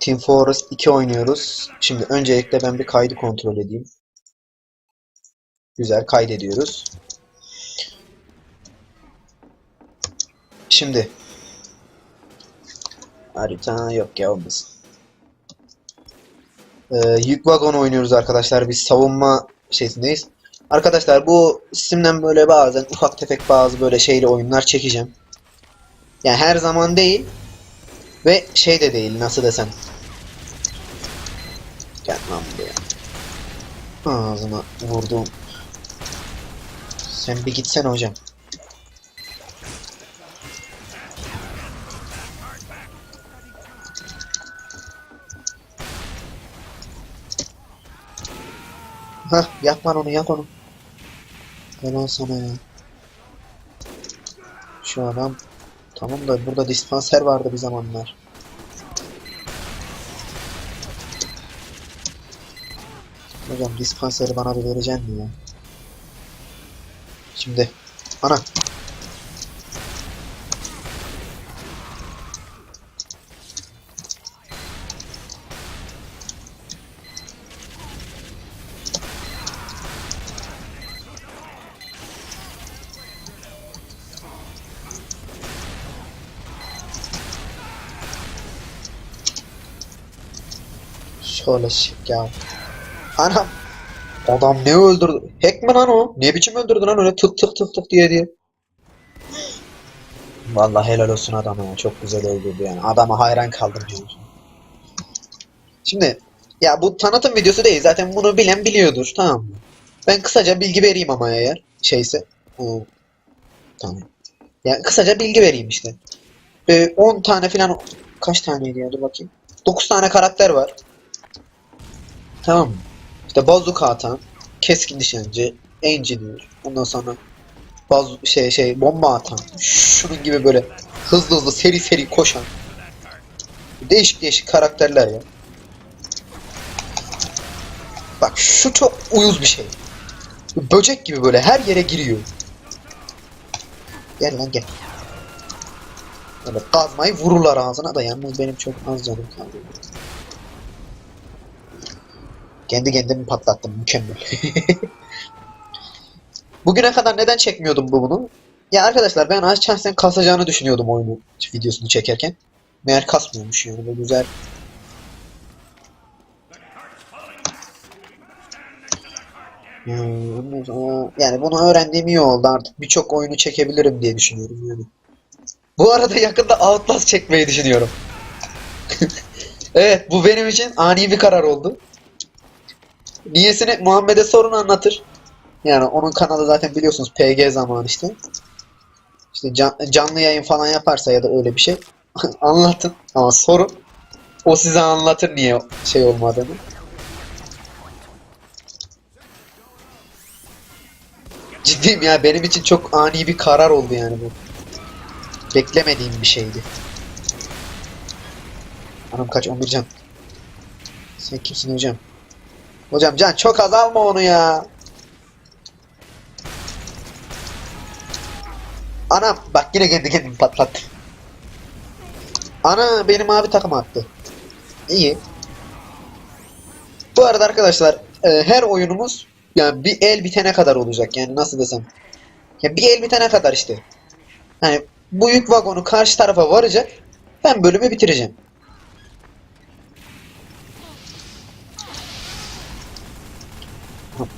Team Fortress 2 oynuyoruz. Şimdi öncelikle ben bir kaydı kontrol edeyim. Güzel kaydediyoruz. Şimdi harita yok ya olmasın. Ee, yük vagon oynuyoruz arkadaşlar. Biz savunma şeysindeyiz. Arkadaşlar bu Steam'den böyle bazen ufak tefek bazı böyle şeyli oyunlar çekeceğim. Yani her zaman değil ve şey de değil nasıl desem. Gel lan. Ağzına vurdum. Sen bir gitsen hocam. Hah yak onu yak onu. Helal sana ya. Şu adam tamam da burada dispanser vardı bir zamanlar. Hocam dispanseri bana bir vereceksin mi ya? Şimdi ana şöyle şık ya. Anam adam ne öldürdü? Hack mi lan o? Ne biçim öldürdü lan öyle tık tık tık tık diye diye. Vallahi helal olsun adama ya. Çok güzel öldürdü yani. Adama hayran kaldım diyorsun. Şimdi ya bu tanıtım videosu değil. Zaten bunu bilen biliyordur. Tamam mı? Ben kısaca bilgi vereyim ama eğer şeyse. Oo. Tamam. Yani kısaca bilgi vereyim işte. Ee, 10 tane falan kaç taneydi ya dur bakayım. 9 tane karakter var. Tamam mı? İşte bazuka atan, keskin nişancı, engineer, ondan sonra baz şey şey bomba atan, şunun gibi böyle hızlı hızlı seri seri koşan değişik değişik karakterler ya. Bak şu çok uyuz bir şey. Böcek gibi böyle her yere giriyor. Gel lan gel. Böyle kazmayı vururlar ağzına da yalnız benim çok az canım kaldı. Kendi kendimi patlattım mükemmel. Bugüne kadar neden çekmiyordum bu bunu? Ya arkadaşlar ben açarsan kasacağını düşünüyordum oyunu videosunu çekerken. Meğer kasmıyormuş yani bu güzel. Hmm, yani bunu öğrendiğim iyi oldu artık birçok oyunu çekebilirim diye düşünüyorum yani. Bu arada yakında Outlast çekmeyi düşünüyorum. evet bu benim için ani bir karar oldu. Niyesini Muhammed'e sorun anlatır. Yani onun kanalı zaten biliyorsunuz PG zaman işte. İşte can- canlı yayın falan yaparsa ya da öyle bir şey anlatın ama sorun. O size anlatır niye şey olmadığını. Ciddiyim ya benim için çok ani bir karar oldu yani bu. Beklemediğim bir şeydi. Anam kaç 11 can. Sen kimsin hocam? Hocam can çok az alma onu ya. Anam bak yine kendi kendimi patlattı. Ana benim abi takım attı. İyi. Bu arada arkadaşlar e, her oyunumuz yani bir el bitene kadar olacak yani nasıl desem. Ya bir el bitene kadar işte. Hani bu yük vagonu karşı tarafa varacak. Ben bölümü bitireceğim.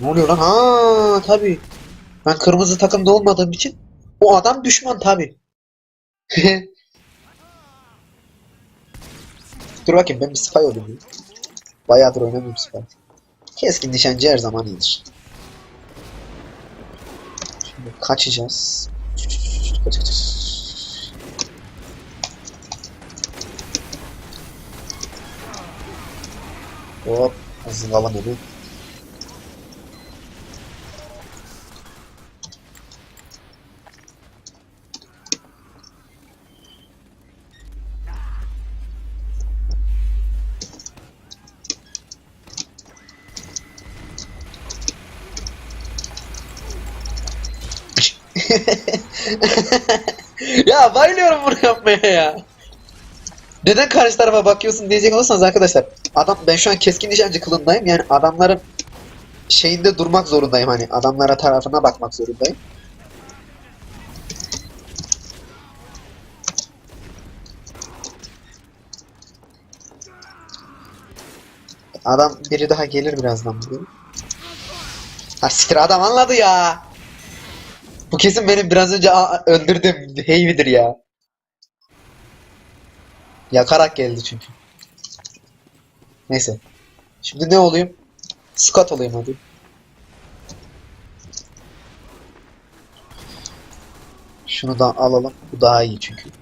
Ne oluyor lan? Ha tabi. Ben kırmızı takımda olmadığım için o adam düşman tabi. Dur bakayım ben bir spy olayım. ya. Bayağıdır oynamıyorum spy. Keskin nişancı her zaman iyidir. Şimdi kaçacağız. Kaç kaç kaç. Hop hızlanalım. ya bayılıyorum bunu yapmaya ya. Neden karşı tarafa bakıyorsun diyecek olursanız arkadaşlar adam ben şu an keskin nişancı kılındayım yani adamların şeyinde durmak zorundayım hani adamlara tarafına bakmak zorundayım. Adam biri daha gelir birazdan buraya. Ha siktir adam anladı ya. Bu kesin benim biraz önce öldürdüğüm heyvidir ya. Yakarak geldi çünkü. Neyse. Şimdi ne olayım? Scott olayım hadi. Şunu da alalım. Bu daha iyi çünkü.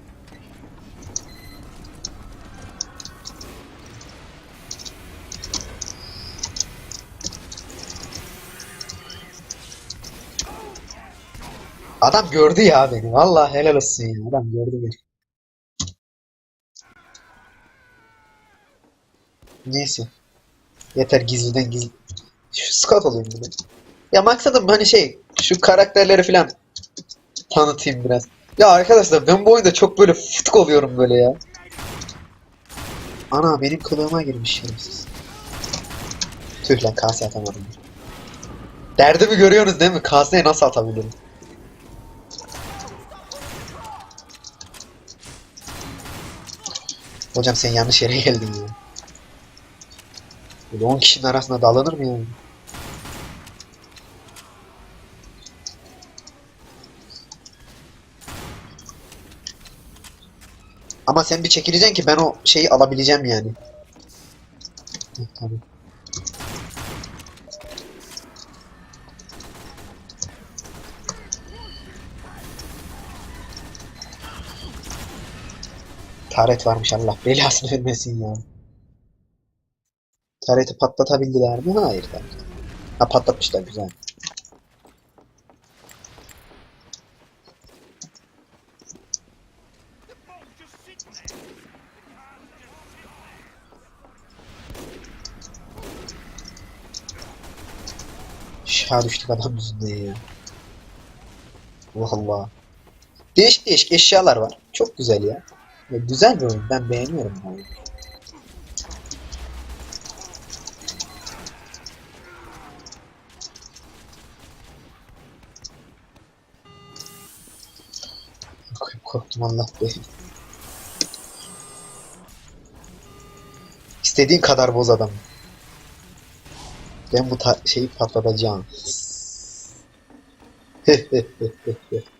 Adam gördü ya beni. Vallahi helal olsun ya. Adam gördü beni. Neyse. Yeter gizliden gizli. Şu Scott olayım bir. Ya maksadım hani şey şu karakterleri falan tanıtayım biraz. Ya arkadaşlar ben bu oyunda çok böyle fıtık oluyorum böyle ya. Ana benim kılığıma girmiş şerefsiz. Tüh lan kase atamadım. Derdimi görüyorsunuz değil mi? Kaseye nasıl atabilirim? Hocam sen yanlış yere geldin ya. Böyle 10 kişinin arasında dalanır mı yani? Ama sen bir çekileceksin ki ben o şeyi alabileceğim yani. Heh, Taret varmış Allah belasını vermesin ya. Tareti patlatabildiler mi? Hayır tabii. Ha patlatmışlar güzel. Şaha düştük adam yüzünden ya. Allah. Değişik değişik eşyalar var. Çok güzel ya. Ya güzel bir oyun. Ben beğeniyorum bu oyunu. Kork- Korktum Allah be. İstediğin kadar boz adam. Ben bu şeyi patlatacağım.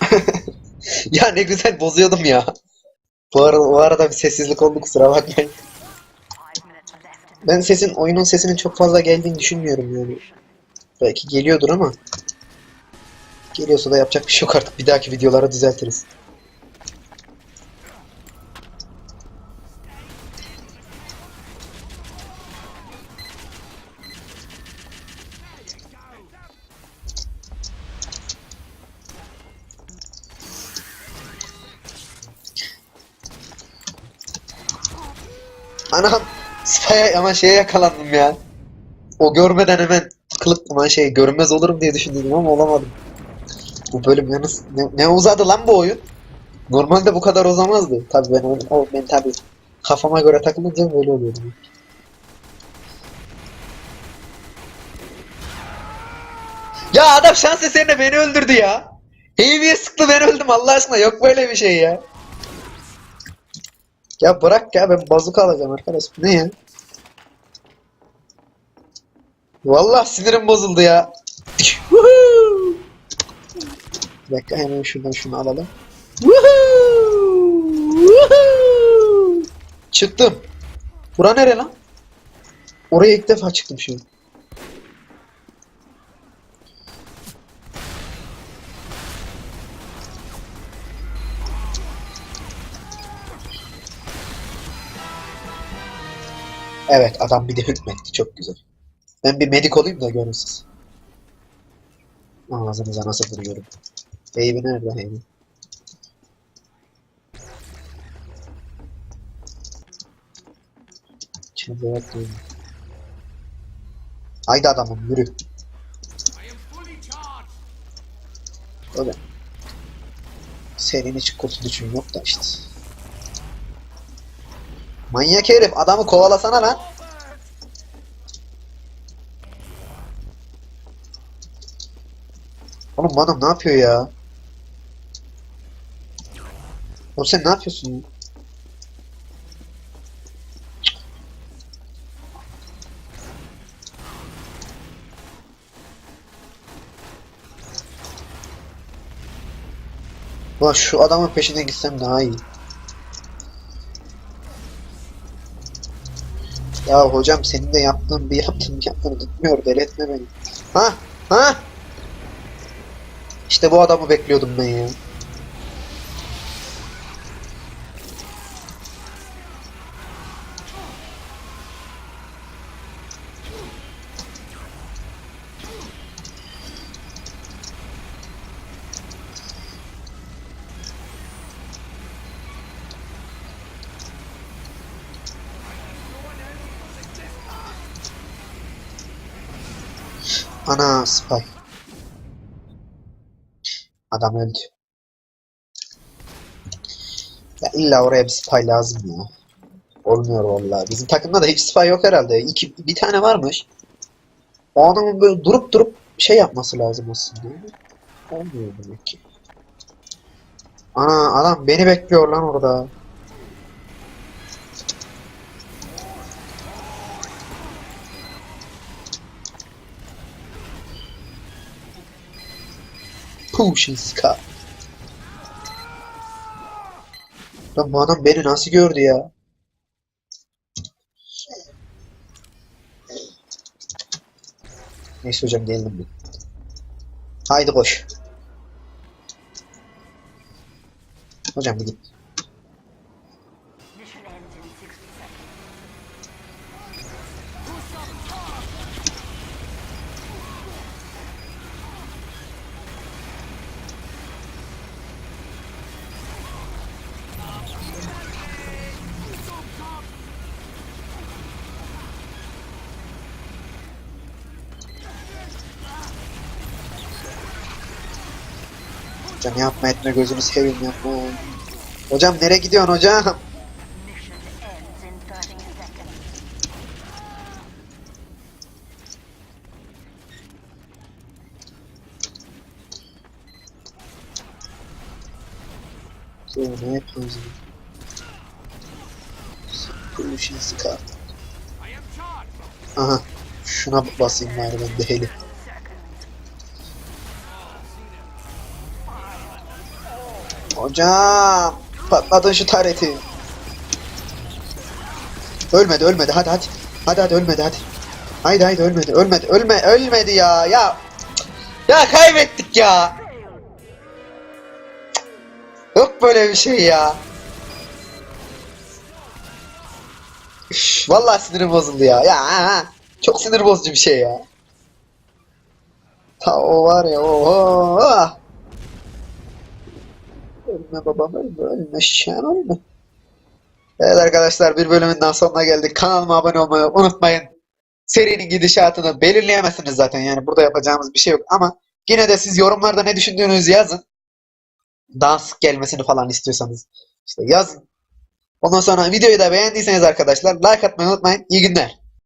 Ya ne güzel bozuyordum ya. Bu arada, bu arada bir sessizlik oldu kusura bakmayın. Ben sesin, oyunun sesinin çok fazla geldiğini düşünmüyorum yani. Belki geliyordur ama. Geliyorsa da yapacak bir şey yok artık. Bir dahaki videolara düzeltiriz. Anam Spy'a ama şeye yakalandım ya. O görmeden hemen kılık aman şey görünmez olurum diye düşündüm ama olamadım. Bu bölüm ne, ne uzadı lan bu oyun? Normalde bu kadar uzamazdı. Tabii ben oyun- o ben kafama göre takılınca böyle oluyordu. Ya adam şans eserine beni öldürdü ya. Heavy'ye sıktı ben öldüm Allah aşkına yok böyle bir şey ya. Ya bırak ya ben bazuka alacağım arkadaş. Ne ya? Vallahi sinirim bozuldu ya. Bir dakika hemen şuradan şunu alalım. Çıktım. Bura nere lan? Oraya ilk defa çıktım şimdi. Evet adam bir de hükmetti çok güzel. Ben bir medik olayım da görün siz. Ağzınıza nasıl vuruyorum. Baby nerede Baby? Çevre değil. Haydi adamım yürü. Öyle. Senin hiç kurtuluşun yok da işte. Manyak herif adamı kovalasana lan. Oğlum adam ne yapıyor ya? Oğlum sen ne yapıyorsun ya? Ulan şu adamın peşine gitsem daha iyi. Ya hocam senin de yaptığın bir yaptığın yaptığını gitmiyor deli etme beni. Ha ha. İşte bu adamı bekliyordum ben ya. Ana spy. Adam öldü. Ya illa oraya bir spy lazım ya. Olmuyor vallahi. Bizim takımda da hiç spy yok herhalde. İki, bir tane varmış. O adamın böyle durup durup şey yapması lazım aslında. Olmuyor demek ki. Ana adam beni bekliyor lan orada. Pushing Scar. Lan bu adam beni nasıl gördü ya? Neyse hocam geldim ben. Haydi koş. Hocam git. Hocam yapma etme gözünü seveyim yapma. Hocam nereye gidiyorsun hocam? Mission ends in 30 seconds. So ne yapıyorsun? Pushing Scar. Aha. Şuna basayım bari ben de heli. Hocam patladın şu tareti. Ölmedi ölmedi hadi hadi. Hadi hadi ölmedi hadi. Haydi haydi ölmedi ölmedi ölme ölmedi ya ya. Ya kaybettik ya. Yok böyle bir şey ya. Üf, vallahi sinirim bozuldu ya. Ya çok sinir bozucu bir şey ya. Ta o var ya oho. Ölme babam ölme ölme şen ölme. Evet arkadaşlar bir bölümün daha sonuna geldik. Kanalıma abone olmayı unutmayın. Serinin gidişatını belirleyemezsiniz zaten yani burada yapacağımız bir şey yok ama yine de siz yorumlarda ne düşündüğünüzü yazın. Sık gelmesini falan istiyorsanız işte yazın. Ondan sonra videoyu da beğendiyseniz arkadaşlar like atmayı unutmayın. İyi günler.